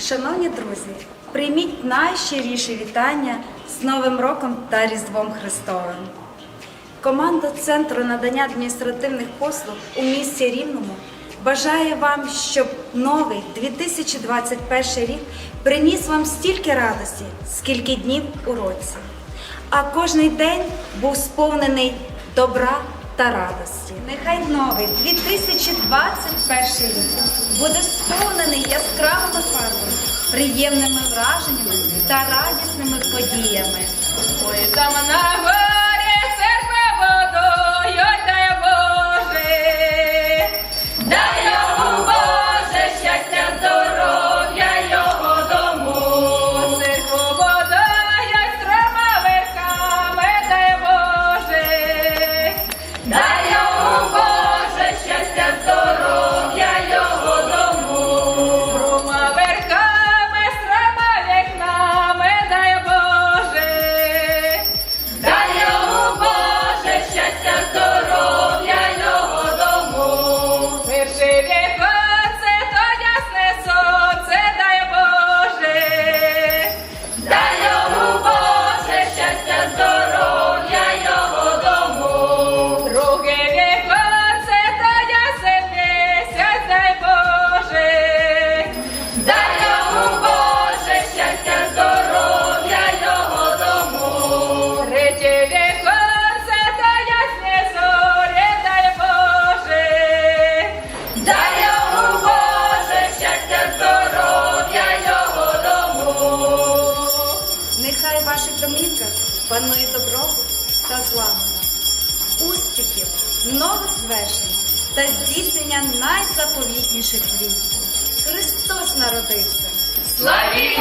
Шановні друзі, прийміть найщиріші вітання з Новим роком та Різдвом Христовим. Команда Центру надання адміністративних послуг у місті Рівному бажає вам, щоб новий 2021 рік приніс вам стільки радості, скільки днів у році. А кожний день був сповнений добра та радості. Нехай новий 2021 рік буде сповнений яскравими фарбами, приємними враженнями та радісними подіями. Ой, там в панує добробут та злагода, успіхів, нових звершень та здійснення найзаповітніших мрій. Христос народився! Славі